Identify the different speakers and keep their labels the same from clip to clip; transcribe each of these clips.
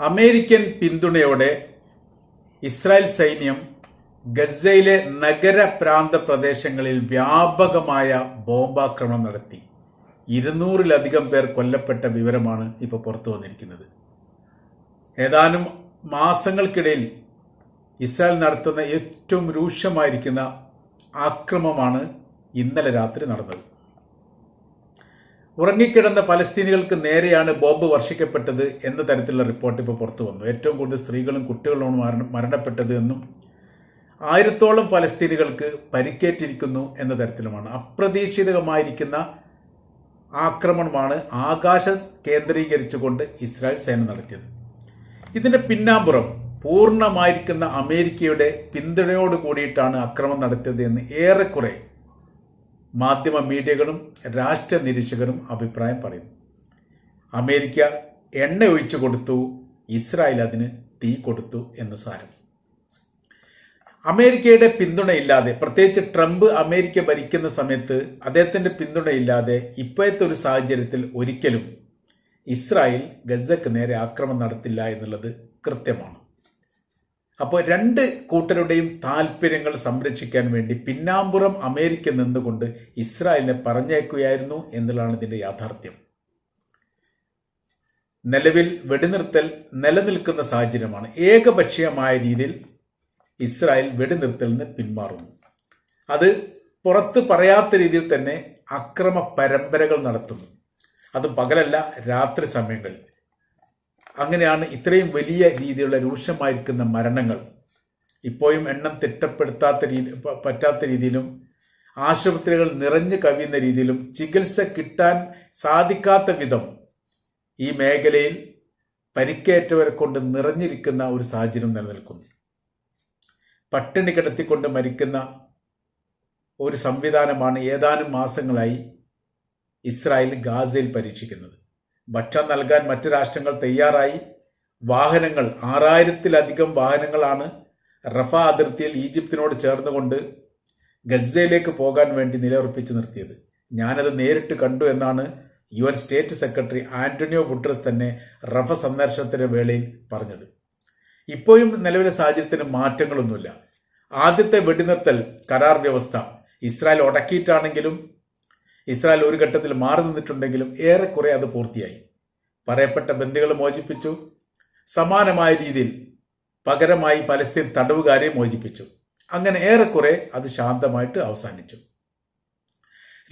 Speaker 1: American പിന്തുണയോടെ Israel സൈന്യം ഗസയിലെ നഗര പ്രാന്ത പ്രദേശങ്ങളിൽ വ്യാപകമായ ബോംബാക്രമണം നടത്തി. ഇരുന്നൂറിലധികം പേർ കൊല്ലപ്പെട്ട വിവരമാണ് ഇപ്പോൾ പുറത്തു വന്നിരിക്കുന്നത്. ഏതാനും മാസങ്ങൾക്കിടയിൽ ഇസ്രായേൽ നടത്തുന്ന ഏറ്റവും രൂക്ഷമായിരിക്കുന്ന ആക്രമമാണ് ഇന്നലെ രാത്രി നടന്നത്. ഉറങ്ങിക്കിടന്ന ഫലസ്തീനികൾക്ക് നേരെയാണ് ബോംബ് വർഷിക്കപ്പെട്ടത് എന്ന തരത്തിലുള്ള റിപ്പോർട്ട് ഇപ്പോൾ പുറത്തു വന്നു. ഏറ്റവും കൂടുതൽ സ്ത്രീകളും കുട്ടികളുമാണ് മരണ മരണപ്പെട്ടത് എന്നും ആയിരത്തോളം ഫലസ്തീനികൾക്ക് പരിക്കേറ്റിരിക്കുന്നു എന്ന തരത്തിലുമാണ്. അപ്രതീക്ഷിതമായിരിക്കുന്ന ആക്രമണമാണ് ആകാശം കേന്ദ്രീകരിച്ചുകൊണ്ട് ഇസ്രായേൽ സേന നടത്തിയത്. ഇതിന്റെ പിന്നാമ്പുറം പൂർണമായിരിക്കുന്ന അമേരിക്കയുടെ പിന്തുണയോട് കൂടിയിട്ടാണ് അക്രമം നടത്തിയത് എന്ന് ഏറെക്കുറെ മാധ്യമ മീഡിയകളും രാഷ്ട്രീയ നിരീക്ഷകരും അഭിപ്രായം പറയുന്നു. അമേരിക്ക എണ്ണ ഒഴിച്ചു കൊടുത്തു ഇസ്രായേൽ അതിന് തീ കൊടുത്തു എന്ന് സാരം. അമേരിക്കയുടെ പിന്തുണയില്ലാതെ പ്രത്യേകിച്ച് ട്രംപ് അമേരിക്ക ഭരിക്കുന്ന സമയത്ത് അദ്ദേഹത്തിന്റെ പിന്തുണയില്ലാതെ ഇപ്പോഴത്തെ ഒരു സാഹചര്യത്തിൽ ഒരിക്കലും ഇസ്രായേൽ ഗസക്ക് നേരെ ആക്രമണം നടത്തില്ല എന്നുള്ളത് കൃത്യമാണ്. അപ്പോൾ രണ്ട് കൂട്ടരുടെയും താല്പര്യങ്ങൾ സംരക്ഷിക്കാൻ വേണ്ടി പിന്നാമ്പുറം അമേരിക്ക നിന്നുകൊണ്ട് ഇസ്രായേലിനെ പറഞ്ഞേക്കുകയായിരുന്നു എന്നുള്ളതാണ് ഇതിന്റെ യാഥാർത്ഥ്യം. നിലവിൽ വെടിനിർത്തൽ നിലനിൽക്കുന്ന സാഹചര്യമാണ്. ഏകപക്ഷീയമായ രീതിയിൽ ഇസ്രായേൽ വെടിനിർത്തലിൽ നിന്ന് പിന്മാറുന്നു. അത് പുറത്ത് പറയാത്ത രീതിയിൽ തന്നെ അക്രമ പരമ്പരകൾ നടത്തുന്നു. അത് പകലല്ല രാത്രി സമയങ്ങളിൽ. അങ്ങനെയാണ് ഇത്രയും വലിയ രീതിയിലുള്ള രൂക്ഷമായിരിക്കുന്ന മരണങ്ങൾ. ഇപ്പോഴും എണ്ണം തിട്ടപ്പെടുത്താത്ത രീതി പറ്റാത്ത രീതിയിലും ആശുപത്രികൾ നിറഞ്ഞു കവിയുന്ന രീതിയിലും ചികിത്സ കിട്ടാൻ സാധിക്കാത്ത വിധം ഈ മേഖലയിൽ പരിക്കേറ്റവരെ കൊണ്ട് നിറഞ്ഞിരിക്കുന്ന ഒരു സാഹചര്യം നിലനിൽക്കുന്നു. പട്ടിണി കിടത്തിക്കൊണ്ട് മരിക്കുന്ന ഒരു സംവിധാനമാണ് ഏതാനും മാസങ്ങളായി ഇസ്രായേൽ ഗാസയിൽ പരീക്ഷിക്കുന്നത്. ഭക്ഷണം നൽകാൻ മറ്റു രാഷ്ട്രങ്ങൾ തയ്യാറായി. വാഹനങ്ങൾ ആറായിരത്തിലധികം വാഹനങ്ങളാണ് റഫ അതിർത്തിയിൽ ഈജിപ്തിനോട് ചേർന്നുകൊണ്ട് ഗസയിലേക്ക് പോകാൻ വേണ്ടി നിലയുറപ്പിച്ച് നിർത്തിയത്. ഞാനത് നേരിട്ട് കണ്ടു എന്നാണ് U N state secretary Antonio Guterres തന്നെ റഫ സന്ദർശനത്തിന്റെ വേളയിൽ പറഞ്ഞത്. ഇപ്പോഴും നിലവിലെ സാഹചര്യത്തിന് മാറ്റങ്ങളൊന്നുമില്ല. ആദ്യത്തെ വെടിനിർത്തൽ കരാർ വ്യവസ്ഥ. ഇസ്രായേൽ ഉടക്കിയിട്ടാണെങ്കിലും ഇസ്രായേൽ ഒരു ഘട്ടത്തിൽ മാറി നിന്നിട്ടുണ്ടെങ്കിലും ഏറെക്കുറെ അത് പൂർത്തിയായി. പറയപ്പെട്ട ബന്ദികൾ മോചിപ്പിച്ചു. സമാനമായ രീതിയിൽ പകരമായി ഫലസ്തീൻ തടവുകാരെ മോചിപ്പിച്ചു. അങ്ങനെ ഏറെക്കുറെ അത് ശാന്തമായിട്ട് അവസാനിച്ചു.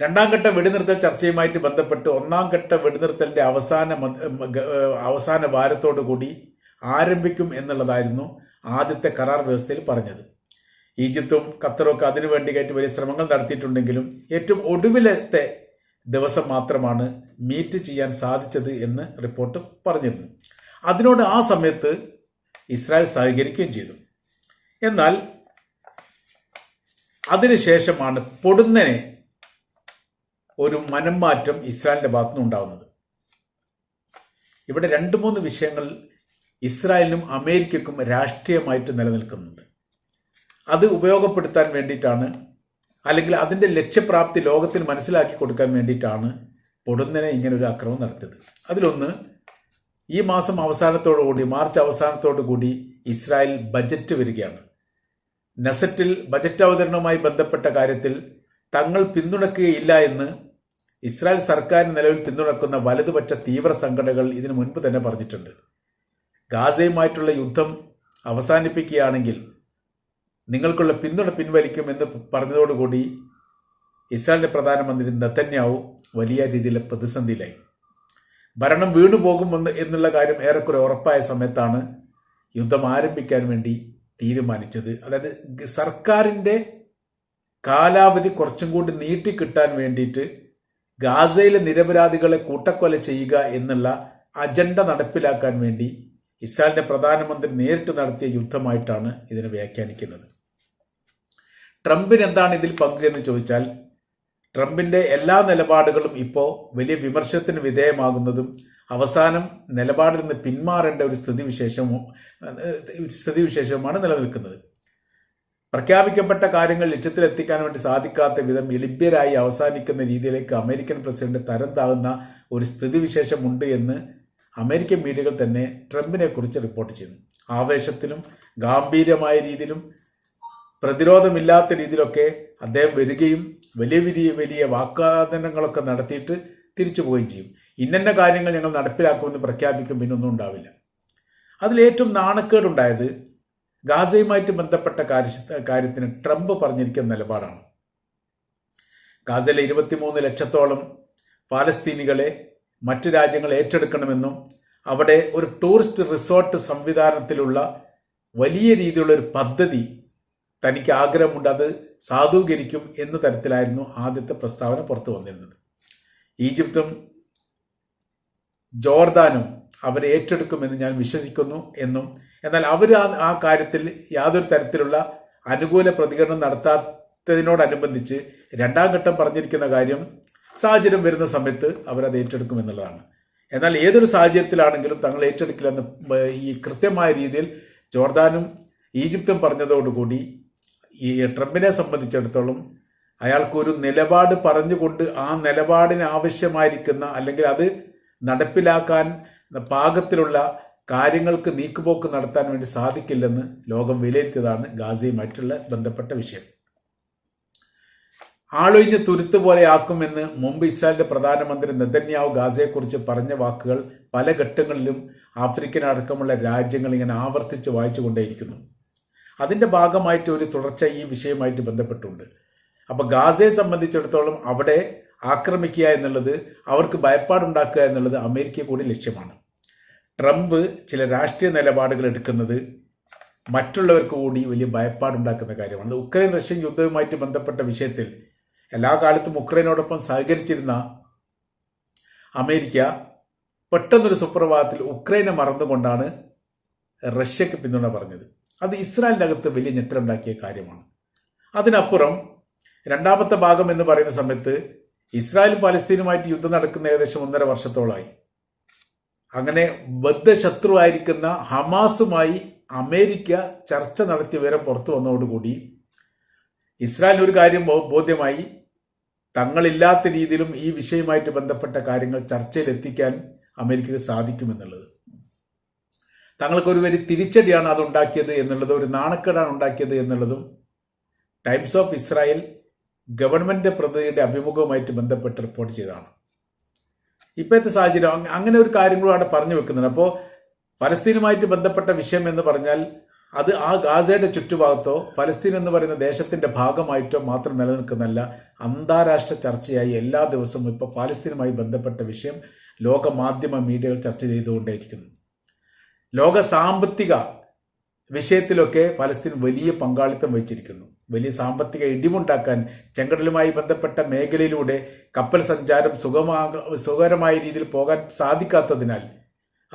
Speaker 1: രണ്ടാം ഘട്ട വെടിനിർത്തൽ ചർച്ചയുമായിട്ട് ബന്ധപ്പെട്ട് ഒന്നാം ഘട്ട വെടിനിർത്തലിന്റെ അവസാന അവസാന വാരത്തോടു കൂടി ആരംഭിക്കും എന്നുള്ളതായിരുന്നു ആദ്യത്തെ കരാർ വ്യവസ്ഥയിൽ പറഞ്ഞത്. ഈജിപ്തും ഖത്തറും ഒക്കെ അതിനുവേണ്ടി കയറ്റി വലിയ ശ്രമങ്ങൾ നടത്തിയിട്ടുണ്ടെങ്കിലും ഏറ്റവും ഒടുവിലത്തെ ദിവസം മാത്രമാണ് മീറ്റ് ചെയ്യാൻ സാധിച്ചത് എന്ന് റിപ്പോർട്ട് പറഞ്ഞിരുന്നു. അതിനോട് ആ സമയത്ത് ഇസ്രായേൽ സഹകരിക്കുകയും ചെയ്തു. എന്നാൽ അതിനുശേഷമാണ് പൊടുന്നനെ ഒരു മനംമാറ്റം ഇസ്രായേലിന്റെ ഭാഗത്തുനിന്ന് ഉണ്ടാകുന്നത് ഇവിടെ രണ്ട് മൂന്ന് വിഷയങ്ങൾ ഇസ്രായേലിനും അമേരിക്കക്കും രാഷ്ട്രീയമായിട്ട് നിലനിൽക്കുന്നുണ്ട്. അത് ഉപയോഗപ്പെടുത്താൻ വേണ്ടിയിട്ടാണ് അല്ലെങ്കിൽ അതിന്റെ ലക്ഷ്യപ്രാപ്തി ലോകത്തിൽ മനസ്സിലാക്കി കൊടുക്കാൻ വേണ്ടിയിട്ടാണ് പൊടുന്നനെ ഇങ്ങനെ ഒരു അക്രമം നടത്തിയത്. അതിലൊന്ന് ഈ മാസം അവസാനത്തോടു കൂടി മാർച്ച് അവസാനത്തോടു കൂടി ഇസ്രായേൽ ബജറ്റ് വരികയാണ്. നെസറ്റിൽ ബജറ്റ് അവതരണവുമായി ബന്ധപ്പെട്ട കാര്യത്തിൽ തങ്ങൾ പിന്തുണക്കുകയില്ല എന്ന് ഇസ്രായേൽ സർക്കാരിന് നിലവിൽ പിന്തുണക്കുന്ന വലതുപക്ഷ തീവ്ര സംഘടനകൾ ഇതിനു മുൻപ് തന്നെ പറഞ്ഞിട്ടുണ്ട്. ഗാസയുമായിട്ടുള്ള യുദ്ധം അവസാനിപ്പിക്കുകയാണെങ്കിൽ നിങ്ങൾക്കുള്ള പിന്തുണ പിൻവലിക്കുമെന്ന് പറഞ്ഞതോടുകൂടി ഇസ്രായേലിന്റെ പ്രധാനമന്ത്രി നത്തന്യാവു വലിയ രീതിയിലെ പ്രതിസന്ധിയിലായി. ഭരണം വീണു പോകുമെന്ന് എന്നുള്ള കാര്യം ഏറെക്കുറെ ഉറപ്പായ സമയത്താണ് യുദ്ധം ആരംഭിക്കാൻ വേണ്ടി തീരുമാനിച്ചത്. അതായത് സർക്കാരിന്റെ കാലാവധി കുറച്ചും കൂടി നീട്ടിക്കിട്ടാൻ വേണ്ടിയിട്ട് ഗാസയിലെ നിരപരാധികളെ കൂട്ടക്കൊല ചെയ്യുക എന്നുള്ള അജണ്ട നടപ്പിലാക്കാൻ വേണ്ടി ഇസ്രായേലിന്റെ പ്രധാനമന്ത്രി നേരിട്ട് നടത്തിയ യുദ്ധമായിട്ടാണ് ഇതിനെ വ്യാഖ്യാനിക്കുന്നത്. ട്രംപിന് എന്താണ് ഇതിൽ പങ്ക് എന്ന് ചോദിച്ചാൽ ട്രംപിന്റെ എല്ലാ നിലപാടുകളും ഇപ്പോൾ വലിയ വിമർശനത്തിന് വിധേയമാകുന്നതും അവസാനം നിലപാടിൽ നിന്ന് പിന്മാറേണ്ട ഒരു സ്ഥിതിവിശേഷവും ഏഹ്, സ്ഥിതിവിശേഷവുമാണ് നിലനിൽക്കുന്നത്. പ്രഖ്യാപിക്കപ്പെട്ട കാര്യങ്ങൾ ലക്ഷ്യത്തിലെത്തിക്കാൻ വേണ്ടി സാധിക്കാത്ത വിധം എളിഭ്യരായി അവസാനിക്കുന്ന രീതിയിലേക്ക് അമേരിക്കൻ പ്രസിഡന്റ് തരം താകുന്ന ഒരു സ്ഥിതിവിശേഷമുണ്ട് എന്ന് അമേരിക്കൻ മീഡിയകൾ തന്നെ ട്രംപിനെ കുറിച്ച് റിപ്പോർട്ട് ചെയ്യുന്നു. ആവേശത്തിലും ഗാംഭീര്യമായ രീതിയിലും പ്രതിരോധമില്ലാത്ത രീതിയിലൊക്കെ അദ്ദേഹം വരികയും വലിയ വലിയ വലിയ വാക്കാദനങ്ങളൊക്കെ നടത്തിയിട്ട് തിരിച്ചു പോവുകയും ചെയ്യും. ഇന്നന്ന കാര്യങ്ങൾ ഞങ്ങൾ നടപ്പിലാക്കുമെന്ന് പ്രഖ്യാപിക്കും പിന്നൊന്നും ഉണ്ടാവില്ല. അതിലേറ്റവും നാണക്കേടുണ്ടായത് ഗാസയുമായിട്ട് ബന്ധപ്പെട്ട കാര്യ കാര്യത്തിന് ട്രംപ് പറഞ്ഞിരിക്കുന്ന നിലപാടാണ്. ഗാസയിലെ ഇരുപത്തിമൂന്ന് ലക്ഷത്തോളം പാലസ്തീനികളെ മറ്റു രാജ്യങ്ങൾ ഏറ്റെടുക്കണമെന്നും അവിടെ ഒരു ടൂറിസ്റ്റ് റിസോർട്ട് സംവിധാനത്തിലുള്ള വലിയ രീതിയിലുള്ള ഒരു പദ്ധതി തനിക്ക് ആഗ്രഹമുണ്ട്. അത് സാധൂകരിക്കും എന്ന തരത്തിലായിരുന്നു ആദ്യത്തെ പ്രസ്താവന പുറത്തു വന്നിരുന്നത്. ഈജിപ്തും ജോർദാനും അവരെ ഏറ്റെടുക്കുമെന്ന് ഞാൻ വിശ്വസിക്കുന്നു എന്നും എന്നാൽ അവർ ആ കാര്യത്തിൽ യാതൊരു തരത്തിലുള്ള അനുകൂല പ്രതികരണം നടത്താത്തതിനോടനുബന്ധിച്ച് രണ്ടാം ഘട്ടം പറഞ്ഞിരിക്കുന്ന കാര്യം സാഹചര്യം വരുന്ന സമയത്ത് അവരത് ഏറ്റെടുക്കും എന്നുള്ളതാണ്. എന്നാൽ ഏതൊരു സാഹചര്യത്തിലാണെങ്കിലും തങ്ങൾ ഏറ്റെടുക്കില്ലെന്ന് ഈ കൃത്യമായ രീതിയിൽ ജോർദാനും ഈജിപ്തും പറഞ്ഞതോടുകൂടി ഈ ട്രംപിനെ സംബന്ധിച്ചിടത്തോളം അയാൾക്കൊരു നിലപാട് പറഞ്ഞുകൊണ്ട് ആ നിലപാടിന് ആവശ്യമായിരിക്കുന്ന അല്ലെങ്കിൽ അത് നടപ്പിലാക്കാൻ പാകത്തിലുള്ള കാര്യങ്ങൾക്ക് നീക്കുപോക്ക് നടത്താൻ വേണ്ടി സാധിക്കില്ലെന്ന് ലോകം വിലയിരുത്തിയതാണ് ഗാസയുമായിട്ടുള്ള ബന്ധപ്പെട്ട വിഷയം. ആളൊഴിഞ്ഞ് തുരുത്ത് പോലെയാക്കുമെന്ന് മുമ്പ് ഇസ്രായേലിന്റെ പ്രധാനമന്ത്രി നെതന്യാവ് ഗാസയെക്കുറിച്ച് പറഞ്ഞ വാക്കുകൾ പല ഘട്ടങ്ങളിലും ആഫ്രിക്കൻ അടക്കമുള്ള രാജ്യങ്ങൾ ഇങ്ങനെ ആവർത്തിച്ച് വായിച്ചുകൊണ്ടേയിരിക്കുന്നു. അതിന്റെ ഭാഗമായിട്ട് ഒരു തുടർച്ച ഈ വിഷയമായിട്ട് ബന്ധപ്പെട്ടുണ്ട്. അപ്പോൾ ഗാസയെ സംബന്ധിച്ചിടത്തോളം അവിടെ ആക്രമിക്കുക എന്നുള്ളത് അവർക്ക് ഭയപ്പാടുണ്ടാക്കുക എന്നുള്ളത് അമേരിക്ക കൂടി ലക്ഷ്യമാണ്. ട്രംപ് ചില രാഷ്ട്രീയ നിലപാടുകൾ എടുക്കുന്നത് മറ്റുള്ളവർക്ക് കൂടി വലിയ ഭയപ്പാടുണ്ടാക്കുന്ന കാര്യമാണ്. ഉക്രൈൻ റഷ്യൻ യുദ്ധവുമായിട്ട് ബന്ധപ്പെട്ട വിഷയത്തിൽ എല്ലാ കാലത്തും ഉക്രൈനോടൊപ്പം സഹകരിച്ചിരുന്ന അമേരിക്ക പെട്ടെന്നൊരു സുപ്രഭാതത്തിൽ ഉക്രൈനെ മറന്നുകൊണ്ടാണ് റഷ്യക്ക് പിന്തുണ പറഞ്ഞത്. അത് ഇസ്രായേലിനകത്ത് വലിയ ഞെട്ടലുണ്ടാക്കിയ കാര്യമാണ്. അതിനപ്പുറം രണ്ടാമത്തെ ഭാഗം എന്ന് പറയുന്ന സമയത്ത് ഇസ്രായേൽ പാലസ്തീനുമായിട്ട് യുദ്ധം നടക്കുന്ന ഏകദേശം ഒന്നര വർഷത്തോളമായി. അങ്ങനെ ബദ്ധശത്രുവായിരിക്കുന്ന ഹമാസുമായി അമേരിക്ക ചർച്ച നടത്തി വിവരം പുറത്തു വന്നതോടുകൂടി ഇസ്രായേലിന് ഒരു കാര്യം ബോധ്യമായി. തങ്ങളില്ലാത്ത രീതിയിലും ഈ വിഷയവുമായിട്ട് ബന്ധപ്പെട്ട കാര്യങ്ങൾ ചർച്ചയിൽ എത്തിക്കാൻ അമേരിക്കക്ക് സാധിക്കുമെന്നുള്ളത്. തങ്ങൾക്കൊരു വരി തിരിച്ചടിയാണ് അത് ഉണ്ടാക്കിയത് എന്നുള്ളതും ഒരു നാണക്കേടാണ് ഉണ്ടാക്കിയത് എന്നുള്ളതും ടൈംസ് ഓഫ് ഇസ്രായേൽ ഗവൺമെന്റ് പ്രതിനിധിയുടെ അഭിമുഖവുമായിട്ട് ബന്ധപ്പെട്ട് റിപ്പോർട്ട് ചെയ്തതാണ്. ഇപ്പോഴത്തെ സാഹചര്യം അങ്ങനെ ഒരു കാര്യങ്ങളും അവിടെ പറഞ്ഞു വെക്കുന്നുണ്ട്. അപ്പോൾ ഫലസ്തീനുമായിട്ട് ബന്ധപ്പെട്ട വിഷയം എന്ന് പറഞ്ഞാൽ അത് ആ ഗാസയുടെ ചുറ്റുഭാഗത്തോ ഫലസ്തീൻ എന്ന് പറയുന്ന ദേശത്തിന്റെ ഭാഗമായിട്ടോ മാത്രം നിലനിൽക്കുന്നല്ല അന്താരാഷ്ട്ര ചർച്ചയായി എല്ലാ ദിവസവും ഇപ്പോൾ ഫലസ്തീനുമായി ബന്ധപ്പെട്ട വിഷയം ലോക മാധ്യമ മീഡിയകൾ ചർച്ച ചെയ്തുകൊണ്ടേയിരിക്കുന്നു. ലോക സാമ്പത്തിക വിഷയത്തിലൊക്കെ ഫലസ്തീൻ വലിയ പങ്കാളിത്തം വഹിച്ചിരിക്കുന്നു. വലിയ സാമ്പത്തിക ഇടിവുണ്ടാക്കാൻ ചെങ്കടലുമായി ബന്ധപ്പെട്ട മേഖലയിലൂടെ കപ്പൽ സഞ്ചാരം സുഗമാക സുഖകരമായ രീതിയിൽ പോകാൻ സാധിക്കാത്തതിനാൽ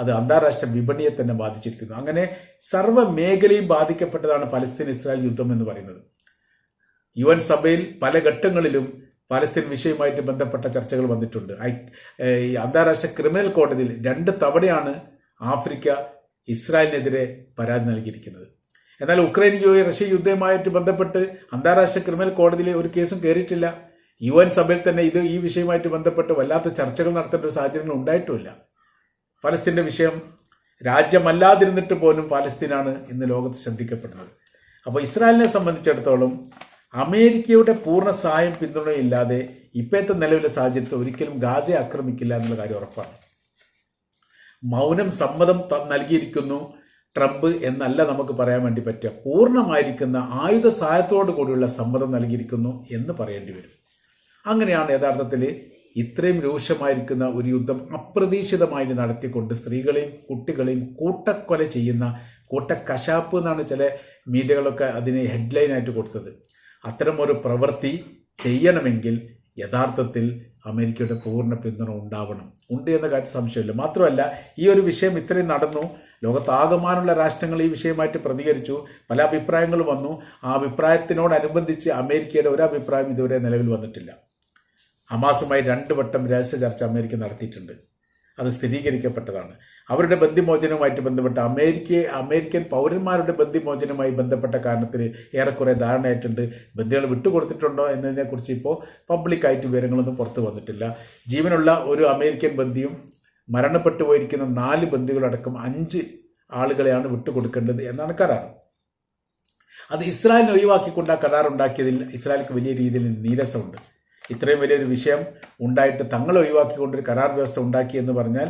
Speaker 1: അത് അന്താരാഷ്ട്ര വിപണിയെ തന്നെ ബാധിച്ചിരിക്കുന്നു. അങ്ങനെ സർവ മേഖലയും ബാധിക്കപ്പെട്ടതാണ് ഫലസ്തീൻ ഇസ്രായേൽ യുദ്ധം എന്ന് പറയുന്നത്. യു എൻ സഭയിൽ പല ഘട്ടങ്ങളിലും ഫലസ്തീൻ വിഷയവുമായിട്ട് ബന്ധപ്പെട്ട ചർച്ചകൾ വന്നിട്ടുണ്ട്. ഈ അന്താരാഷ്ട്ര ക്രിമിനൽ കോടതിയിൽ രണ്ട് തവണയാണ് ആഫ്രിക്ക ഇസ്രായേലിനെതിരെ പരാതി നൽകിയിരിക്കുന്നത്. എന്നാൽ ഉക്രൈൻ യു റഷ്യ യുദ്ധവുമായിട്ട് ബന്ധപ്പെട്ട് അന്താരാഷ്ട്ര ക്രിമിനൽ കോടതിയിൽ ഒരു കേസും കയറിയിട്ടില്ല യു എൻ സഭയിൽ തന്നെ ഇത് ഈ വിഷയവുമായിട്ട് ബന്ധപ്പെട്ട് വല്ലാത്ത ചർച്ചകൾ നടത്തേണ്ട ഒരു സാഹചര്യങ്ങൾ ഉണ്ടായിട്ടുമില്ല. ഫലസ്തീന്റെ വിഷയം രാജ്യമല്ലാതിരുന്നിട്ട് പോലും ഫലസ്തീനാണ് ഇന്ന് ലോകത്ത് ശ്രദ്ധിക്കപ്പെടുന്നത്. അപ്പോൾ ഇസ്രായേലിനെ സംബന്ധിച്ചിടത്തോളം അമേരിക്കയുടെ പൂർണ സഹായം പിന്തുണയില്ലാതെ ഇപ്പോഴത്തെ നിലവിലെ സാഹചര്യത്തിൽ ഒരിക്കലും ഗാസയെ ആക്രമിക്കില്ല എന്നുള്ള കാര്യം ഉറപ്പാണ്. മൗനം സമ്മതം നൽകിയിരിക്കുന്നു ട്രംപ് എന്നല്ല നമുക്ക് പറയാൻ വേണ്ടി പറ്റുക. പൂർണമായിരിക്കുന്ന ആയുധ സഹായത്തോടു കൂടിയുള്ള സമ്മതം നൽകിയിരിക്കുന്നു എന്ന് പറയേണ്ടി വരും. അങ്ങനെയാണ് യഥാർത്ഥത്തിൽ ഇത്രയും രൂക്ഷമായിരിക്കുന്ന ഒരു യുദ്ധം അപ്രതീക്ഷിതമായി നടത്തിക്കൊണ്ട് സ്ത്രീകളെയും കുട്ടികളെയും കൂട്ടക്കൊല ചെയ്യുന്ന കൂട്ടക്കശാപ്പ് എന്നാണ് ചില മീഡിയകളൊക്കെ അതിനെ ഹെഡ്ലൈനായിട്ട് കൊടുത്തത്. അത്തരം ഒരു പ്രവൃത്തി ചെയ്യണമെങ്കിൽ യഥാർത്ഥത്തിൽ അമേരിക്കയുടെ പൂർണ പിന്തുണ ഉണ്ടാവണം. ഉണ്ട് എന്ന കാര്യം സംശയമില്ല. മാത്രമല്ല ഈ ഒരു വിഷയം ഇത്രയും നടന്നു. ലോകത്താകമാനുള്ള രാഷ്ട്രങ്ങൾ ഈ വിഷയമായിട്ട് പ്രതികരിച്ചു. പല അഭിപ്രായങ്ങളും വന്നു. ആ അഭിപ്രായത്തിനോടനുബന്ധിച്ച് അമേരിക്കയുടെ ഒരു അഭിപ്രായം ഇതുവരെ നിലവിൽ വന്നിട്ടില്ല. ഹമാസുമായി രണ്ട് വട്ടം രഹസ്യ ചർച്ച അമേരിക്ക നടത്തിയിട്ടുണ്ട്. അത് സ്ഥിരീകരിക്കപ്പെട്ടതാണ്. അവരുടെ ബന്ധിമോചനവുമായിട്ട് ബന്ധപ്പെട്ട അമേരിക്ക അമേരിക്കൻ പൗരന്മാരുടെ ബന്ധിമോചനവുമായി ബന്ധപ്പെട്ട കാരണത്തിൽ ഏറെക്കുറെ ധാരണയായിട്ടുണ്ട്. ബന്ധികൾ വിട്ടുകൊടുത്തിട്ടുണ്ടോ എന്നതിനെക്കുറിച്ച് ഇപ്പോൾ പബ്ലിക്കായിട്ട് വിവരങ്ങളൊന്നും പുറത്തു വന്നിട്ടില്ല. ജീവനുള്ള ഒരു അമേരിക്കൻ ബന്ധിയും മരണപ്പെട്ടു പോയിരിക്കുന്ന നാല് ബന്ധികളടക്കം അഞ്ച് ആളുകളെയാണ് വിട്ടുകൊടുക്കേണ്ടത് എന്നാണ് കരാർ. അത് ഇസ്രായേലിനെ ഒഴിവാക്കിക്കൊണ്ട് ആ കരാർ ഉണ്ടാക്കിയതിൽ ഇസ്രായേലിക്ക് വലിയ രീതിയിൽ നീരസമുണ്ട്. ഇത്രയും വലിയൊരു വിഷയം ഉണ്ടായിട്ട് തങ്ങൾ ഒഴിവാക്കിക്കൊണ്ടൊരു കരാർ വ്യവസ്ഥ ഉണ്ടാക്കി എന്ന് പറഞ്ഞാൽ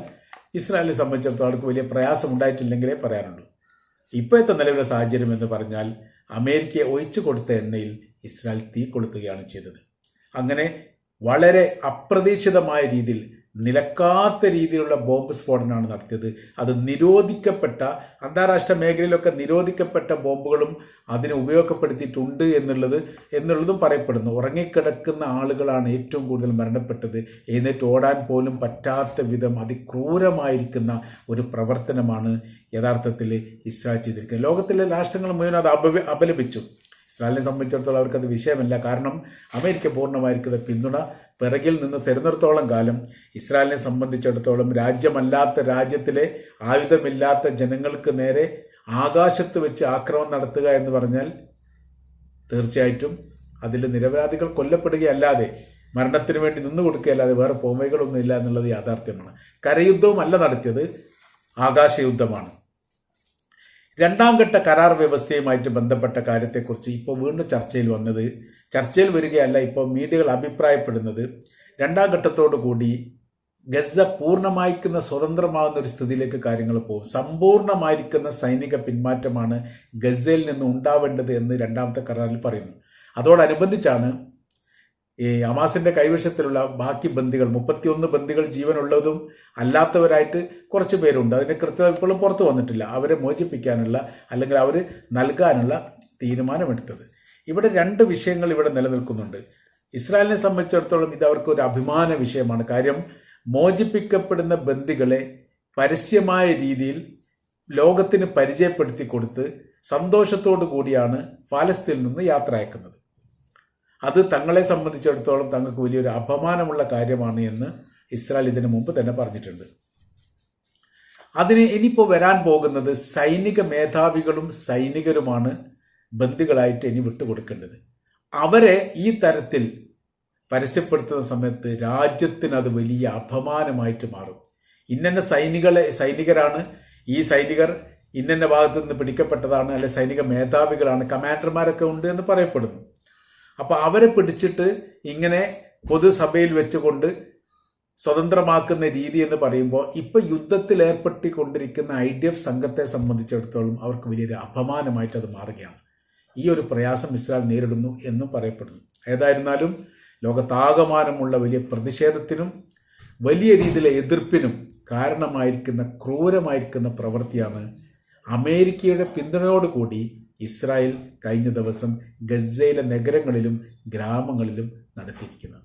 Speaker 1: ഇസ്രായേലിനെ സംബന്ധിച്ചിടത്തോളം അവർക്ക് വലിയ പ്രയാസം ഉണ്ടായിട്ടില്ലെങ്കിലേ പറയാനുള്ളൂ. ഇപ്പോഴത്തെ നിലവിലെ സാഹചര്യം എന്ന് പറഞ്ഞാൽ അമേരിക്കയെ ഒഴിച്ചു കൊടുത്ത എണ്ണയിൽ ഇസ്രായേൽ തീ കൊളുത്തുകയാണ് ചെയ്തത്. അങ്ങനെ വളരെ അപ്രതീക്ഷിതമായ രീതിയിൽ നിലക്കാത്ത രീതിയിലുള്ള ബോംബ് സ്ഫോടനമാണ് നടത്തിയത്. അത് നിരോധിക്കപ്പെട്ട അന്താരാഷ്ട്ര മേഖലയിലൊക്കെ നിരോധിക്കപ്പെട്ട ബോംബുകളും അതിനെ ഉപയോഗപ്പെടുത്തിയിട്ടുണ്ട് എന്നുള്ളത് എന്നുള്ളതും പറയപ്പെടുന്നു. ഉറങ്ങിക്കിടക്കുന്ന ആളുകളാണ് ഏറ്റവും കൂടുതൽ മരണപ്പെട്ടത്. എഴുന്നേറ്റ് ഓടാൻ പോലും പറ്റാത്ത വിധം അതിക്രൂരമായിരിക്കുന്ന ഒരു പ്രവർത്തനമാണ് യഥാർത്ഥത്തിൽ ഇസ്രായേൽ ചെയ്തിരിക്കുന്നത്. ലോകത്തിലെ രാഷ്ട്രങ്ങൾ മുഴുവൻ അത് അപ അപലപിച്ചു. ഇസ്രായേലിനെ സംബന്ധിച്ചിടത്തോളം അവർക്കത് വിഷയമല്ല. കാരണം അമേരിക്ക പൂർണമായിരിക്കുന്ന പിന്തുണ പിറകിൽ നിന്ന് തരുന്നിടത്തോളം കാലം ഇസ്രായേലിനെ സംബന്ധിച്ചിടത്തോളം രാജ്യമല്ലാത്ത രാജ്യത്തിലെ ആയുധമില്ലാത്ത ജനങ്ങൾക്ക് നേരെ ആകാശത്ത് വെച്ച് ആക്രമണം നടത്തുക എന്ന് പറഞ്ഞാൽ തീർച്ചയായിട്ടും അതിൽ നിരപരാധികൾ കൊല്ലപ്പെടുകയല്ലാതെ മരണത്തിന് വേണ്ടി നിന്നു കൊടുക്കുകയല്ലാതെ വേറെ പോംവൈകളൊന്നും ഇല്ല എന്നുള്ളത് യാഥാർത്ഥ്യമാണ്. കരയുദ്ധവും അല്ല നടത്തിയത് ആകാശയുദ്ധമാണ്. രണ്ടാം ഘട്ട കരാർ വ്യവസ്ഥയുമായിട്ട് ബന്ധപ്പെട്ട കാര്യത്തെക്കുറിച്ച് ഇപ്പോൾ വീണ്ടും ചർച്ചയിൽ വന്നത് ചർച്ചയിൽ വരികയല്ല ഇപ്പോൾ മീഡിയകൾ അഭിപ്രായപ്പെടുന്നത്. രണ്ടാം ഘട്ടത്തോടു കൂടി ഗസ പൂർണമായിരിക്കുന്ന സ്വതന്ത്രമാകുന്ന ഒരു സ്ഥിതിയിലേക്ക് കാര്യങ്ങൾ പോകും. സമ്പൂർണമായിരിക്കുന്ന സൈനിക പിന്മാറ്റമാണ് ഗസയിൽ നിന്ന് ഉണ്ടാവേണ്ടത് എന്ന് രണ്ടാമത്തെ കരാറിൽ പറയുന്നു. അതോടനുബന്ധിച്ചാണ് ഈ അമാസിന്റെ കൈവശത്തിലുള്ള ബാക്കി ബന്ദികൾ മുപ്പത്തിയൊന്ന് ബന്ദികൾ ജീവനുള്ളതും അല്ലാത്തവരായിട്ട് കുറച്ച് പേരുണ്ട്. അതിന്റെ കൃത്യത ഇപ്പോഴും പുറത്തു വന്നിട്ടില്ല. അവരെ മോചിപ്പിക്കാനുള്ള അല്ലെങ്കിൽ അവർ നൽകാനുള്ള തീരുമാനമെടുത്തത്. ഇവിടെ രണ്ട് വിഷയങ്ങൾ ഇവിടെ നിലനിൽക്കുന്നുണ്ട്. ഇസ്രായേലിനെ സംബന്ധിച്ചിടത്തോളം ഇത് അവർക്ക് ഒരു അഭിമാന വിഷയമാണ്. കാര്യം മോചിപ്പിക്കപ്പെടുന്ന ബന്ദികളെ പരസ്യമായ രീതിയിൽ ലോകത്തിന് പരിചയപ്പെടുത്തി കൊടുത്ത് സന്തോഷത്തോടു കൂടിയാണ് ഫാലസ്തീനിൽ നിന്ന് യാത്ര അയക്കുന്നത്. അത് തങ്ങളെ സംബന്ധിച്ചിടത്തോളം തങ്ങൾക്ക് വലിയൊരു അപമാനമുള്ള കാര്യമാണ് എന്ന് ഇസ്രായേൽ ഇതിനു മുമ്പ് തന്നെ പറഞ്ഞിട്ടുണ്ട്. അതിന് ഇനിയിപ്പോൾ വരാൻ പോകുന്നത് സൈനിക മേധാവികളും സൈനികരുമാണ് ബന്ദികളായിട്ട് ഇനി വിട്ടുകൊടുക്കേണ്ടത്. അവരെ ഈ തരത്തിൽ പരസ്യപ്പെടുത്തുന്ന സമയത്ത് രാജ്യത്തിന് അത് വലിയ അപമാനമായിട്ട് മാറും. ഇന്നെ സൈനികളെ സൈനികരാണ് ഈ സൈനികർ ഇന്നെ ഭാഗത്ത് നിന്ന് പിടിക്കപ്പെട്ടതാണ് അല്ലെ സൈനിക മേധാവികളാണ് കമാൻഡർമാരൊക്കെ ഉണ്ട് എന്ന് പറയപ്പെടുന്നു. അപ്പൊ അവരെ പിടിച്ചിട്ട് ഇങ്ങനെ പൊതുസഭയിൽ വെച്ചുകൊണ്ട് സ്വതന്ത്രമാക്കുന്ന രീതി എന്ന് പറയുമ്പോൾ ഇപ്പൊ യുദ്ധത്തിൽ ഏർപ്പെട്ടിക്കൊണ്ടിരിക്കുന്ന ഐ ഡി എഫ് സംഘത്തെ സംബന്ധിച്ചിടത്തോളം അവർക്ക് വലിയൊരു അപമാനമായിട്ട് അത് മാറുകയാണ്. ഈ ഒരു പ്രയാസം ഇസ്രായേൽ നേരിടുന്നു എന്നും പറയപ്പെടുന്നു. ഏതായിരുന്നാലും ലോകത്താകമാനമുള്ള വലിയ പ്രതിഷേധത്തിനും വലിയ രീതിയിലെ എതിർപ്പിനും കാരണമായിരിക്കുന്ന ക്രൂരമായിരിക്കുന്ന പ്രവൃത്തിയാണ് അമേരിക്കയുടെ പിന്തുണയോടുകൂടി ഇസ്രായേൽ കഴിഞ്ഞ ദിവസം ഗസയിലെ നഗരങ്ങളിലും ഗ്രാമങ്ങളിലും നടത്തിയിരിക്കുന്നത്.